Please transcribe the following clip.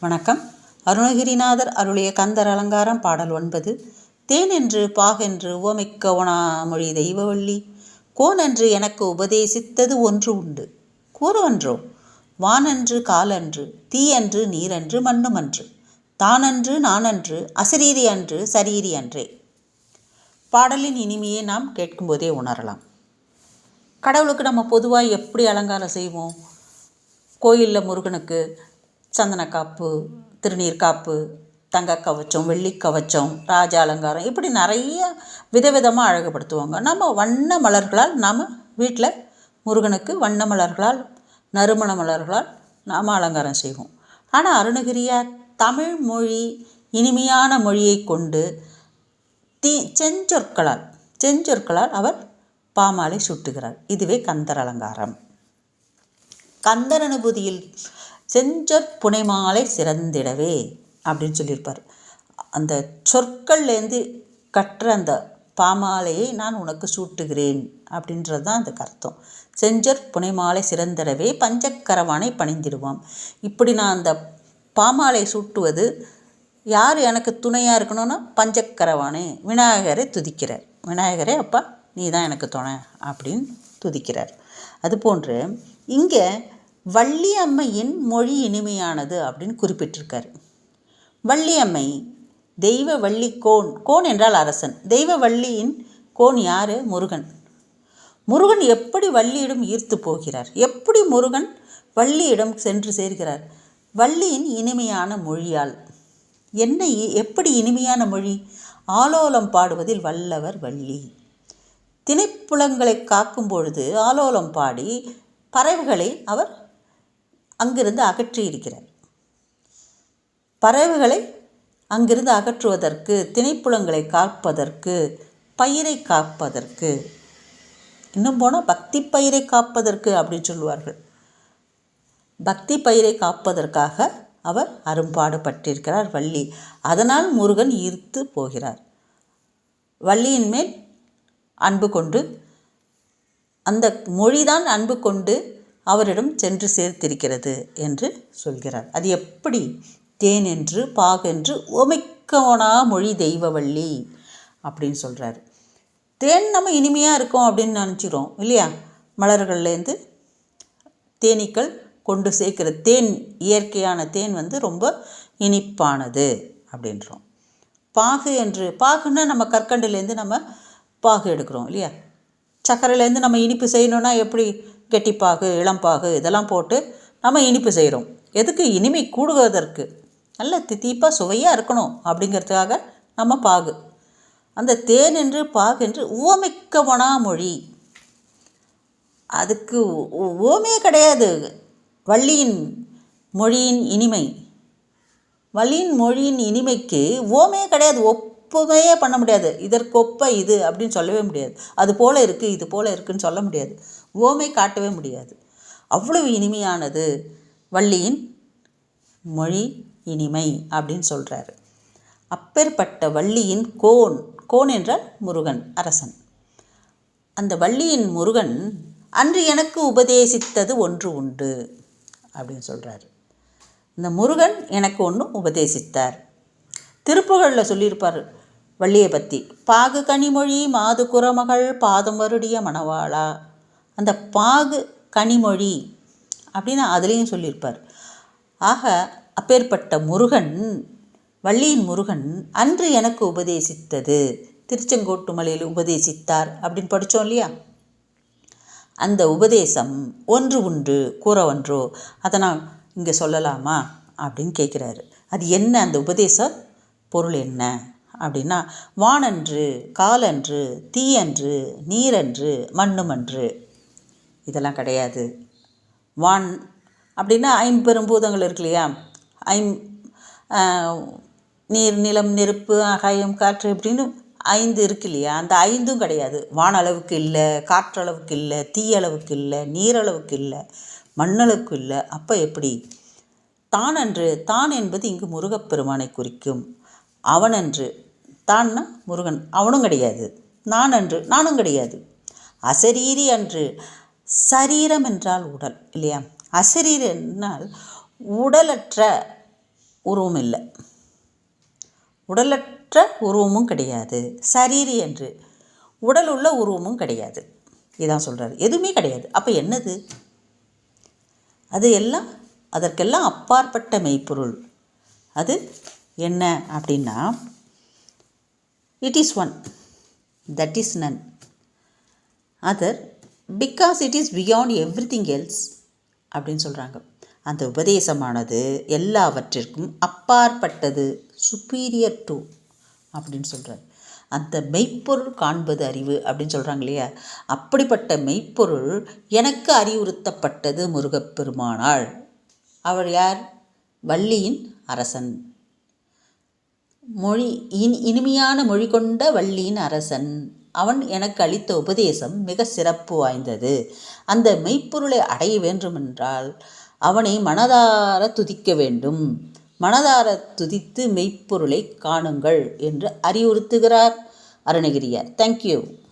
வணக்கம். அருணகிரிநாதர் அருளிய கந்தர் அலங்காரம் பாடல் ஒன்பது. தேனென்று பாகென்று உவமிக்க மொழி தெய்வவள்ளி கோனென்று எனக்கு உபதேசித்தது ஒன்று உண்டு. கூறுவன்றோ வானன்று காலன்று தீயன்று நீரன்று மண்ணுமன்று தானன்று நானன்று அசரீரி அன்று சரீரி அன்றே. பாடலின் இனிமையை நாம் கேட்கும்போதே உணரலாம். கடவுளுக்கு நம்ம பொதுவாக எப்படி அலங்காரம் செய்வோம்? கோயிலில் முருகனுக்கு சந்தன காப்பு திருநீர் காப்பு தங்க கவச்சம் வெள்ளி கவச்சம் ராஜ அலங்காரம் இப்படி நிறைய விதவிதமாக அழகுபடுத்துவாங்க. நம்ம வண்ண மலர்களால் நாம் வீட்டில் முருகனுக்கு வண்ண மலர்களால் நறுமண மலர்களால் நாம் அலங்காரம் செய்வோம். ஆனால் அருணகிரியார் தமிழ் மொழி இனிமையான மொழியை கொண்டு தீ செஞ்சொற்களால் செஞ்சொற்களால் அவர் பாமாலை சுட்டுகிறார். இதுவே கந்தர் அலங்காரம். கந்தர் அனுபூதியில் செஞ்சொற் புனைமாலை சிறந்திடவே அப்படின்னு சொல்லியிருப்பார். அந்த சொற்கள்லேருந்து கற்ற அந்த பாமாலையை நான் உனக்கு சூட்டுகிறேன் அப்படின்றது தான் அதுக்கு அர்த்தம் செஞ்சற் புனைமாலை சிறந்திடவே பஞ்சக்கரவானை பணிந்திடுவான் இப்படி நான் அந்த பாமாலை சூட்டுவது யார் எனக்கு துணையாக இருக்கணும்னா பஞ்சக்கரவானே விநாயகரை துதிக்கிறார். விநாயகரே அப்பா நீ தான் எனக்கு துணை அப்படின்னு துதிக்கிறார். அதுபோன்று இங்கே வள்ளி அம்மையின் மொழி இனிமையானது அப்படின்னு குறிப்பிட்டிருக்காரு. வள்ளியம்மை தெய்வ வள்ளி கோன் கோன் என்றால் அரசன். தெய்வ வள்ளியின் கோன் யார்? முருகன். முருகன் எப்படி வள்ளியிடம் ஈர்த்து போகிறார்? எப்படி முருகன் வள்ளியிடம் சென்று சேர்கிறார்? வள்ளியின் இனிமையான மொழியால். என்ன எப்படி இனிமையான மொழி? ஆலோலம் பாடுவதில் வல்லவர் வள்ளி. திணைப்புலங்களை காக்கும் பொழுது ஆலோலம் பாடி பறவைகளை அவர் அங்கிருந்து அகற்றி இருக்கிறார் பறவைகளை அங்கிருந்து அகற்றுவதற்கு திணைப்புலங்களை காப்பதற்கு பயிரை காப்பதற்கு இன்னும் போனால் பக்தி பயிரை காப்பதற்கு அப்படின்னு சொல்லுவார்கள். பக்தி பயிரை காப்பதற்காக அவர் அரும்பாடுபட்டிருக்கிறார் வள்ளி. அதனால் முருகன் ஈர்த்து போகிறார். வள்ளியின் மேல் அன்பு கொண்டு அந்த மொழிதான் அன்பு கொண்டு அவரிடம் சென்று சேர்த்திருக்கிறது என்று சொல்கிறார். அது எப்படி? தேன் என்று பாகென்று ஒமைக்கவனா மொழி தெய்வவள்ளி அப்படின்னு சொல்கிறாரு தேன் நம்ம இனிமையாக இருக்கோம் அப்படின்னு நினச்சிக்கிறோம் இல்லையா? மலர்கள்லேருந்து தேனீக்கள் கொண்டு சேர்க்கிற தேன் இயற்கையான தேன் வந்து ரொம்ப இனிப்பானது அப்படின்றோம். பாகு என்று பாகுன்னா நம்ம கற்கண்டுலேருந்து நம்ம பாகு எடுக்கிறோம் இல்லையா? சர்க்கரையிலேருந்து நம்ம இனிப்பு செய்யணுன்னா எப்படி கெட்டிப்பாகு இளம்பாகு இதெல்லாம் போட்டு நம்ம இனிப்பு செய்கிறோம் எதுக்கு இனிமை கூடுவதற்கு நல்ல தித்திப்பாக சுவையாக இருக்கணும் அப்படிங்கிறதுக்காக நம்ம பாகு. அந்த தேன் என்று பாகு என்று உவமிக்கவனா மொழி. அதுக்கு ஓமையே கிடையாது. வள்ளியின் மொழியின் இனிமை. வள்ளியின் மொழியின் இனிமைக்கு ஓமையே கிடையாது. ஒப்பவே பண்ண முடியாது. இதற்கொப்ப இது அப்படின்னு சொல்லவே முடியாது. அது போல் இருக்குது இது போல் இருக்குதுன்னு சொல்ல முடியாது. ஓமை காட்டவே முடியாது. அவ்வளவு இனிமையானது வள்ளியின் மொழி இனிமை அப்படின்னு சொல்கிறாரு அப்பேற்பட்ட வள்ளியின் கோன் கோன் என்றால் முருகன் அரசன். அந்த வள்ளியின் முருகன் அன்று எனக்கு உபதேசித்தது ஒன்று உண்டு அப்படின்னு சொல்கிறாரு இந்த முருகன் எனக்கு ஒன்று உபதேசித்தார். திருப்புகழில் சொல்லியிருப்பார் வள்ளியை பற்றி பாகு கனிமொழி மாது குரமகள் பாதம் வருடிய மணவாளா. அந்த பாகு கனிமொழி அப்படின்னு அதுலேயும் சொல்லியிருப்பார். ஆக அப்பேற்பட்ட முருகன் வள்ளியின் முருகன் அன்று எனக்கு உபதேசித்தது. திருச்செங்கோட்டு மலையில் உபதேசித்தார் அப்படின்னு படித்தோம் இல்லையா? அந்த உபதேசம் ஒன்று உண்டு கூற ஒன்றோ அதை நான் இங்கே சொல்லலாமா அப்படின்னு கேட்குறாரு அது என்ன அந்த உபதேசம்? பொருள் என்ன? அப்படின்னா வானன்று காலன்று தீயன்று நீரன்று மண்ணுமன்று. இதெல்லாம் கிடையாது. வான் அப்படின்னா ஐம்பெரும் பூதங்கள் இருக்கு இல்லையா? ஐம் நீர் நிலம் நெருப்பு அகாயம் காற்று இப்படின்னு ஐந்து இருக்கு இல்லையா? அந்த ஐந்தும் கிடையாது. வானளவுக்கு இல்லை காற்றளவுக்கு இல்லை தீயளவுக்கு இல்லை நீரளவுக்கு இல்லை மண்ணளவுக்கு இல்லை. அப்போ எப்படி? தானன்று தான் என்பது இங்கு முருகப்பெருமானை குறிக்கும். அவனன்று. தான்னா முருகன். அவனும் கிடையாது. நான் அன்று நானும் கிடையாது. அசரீரி அன்று. சரீரம் என்றால் உடல் இல்லையா? அசரீரி என்றால் உடலற்ற உருவம் இல்லை. உடலற்ற உருவமும் கிடையாது. சரீரி என்று உடல் உள்ள உருவமும் கிடையாது. இதான் சொல்கிறாரு எதுவுமே கிடையாது. அப்போ என்னது? அது எல்லாம் அதற்கெல்லாம் அப்பாற்பட்ட மெய்ப்பொருள். அது என்ன அப்படின்னா it is one that is none other because it is beyond everything else அப்படின்னு சொல்கிறாங்க அந்த உபதேசமானது எல்லாவற்றிற்கும் அப்பாற்பட்டது சுப்பீரியர் டு அப்படின்னு சொல்கிறார் அந்த மெய்ப்பொருள் காண்பது அறிவு அப்படின்னு சொல்கிறாங்க இல்லையா? அப்படிப்பட்ட மெய்ப்பொருள் எனக்கு அறிவுறுத்தப்பட்டது முருகப்பெருமானாள் அவர் யார்? வள்ளியின் அரசன். மொழி இனி இனிமையான மொழி கொண்ட வள்ளியின் அரசன். அவன் எனக்கு அளித்த உபதேசம் மிக சிறப்பு வாய்ந்தது. அந்த மெய்ப்பொருளை அடைய வேண்டுமென்றால் அவனை மனதார துதிக்க வேண்டும். மனதார துதித்து மெய்ப்பொருளை காணுங்கள் என்று அறிவுறுத்துகிறார் அருணகிரியார். தேங்க்யூ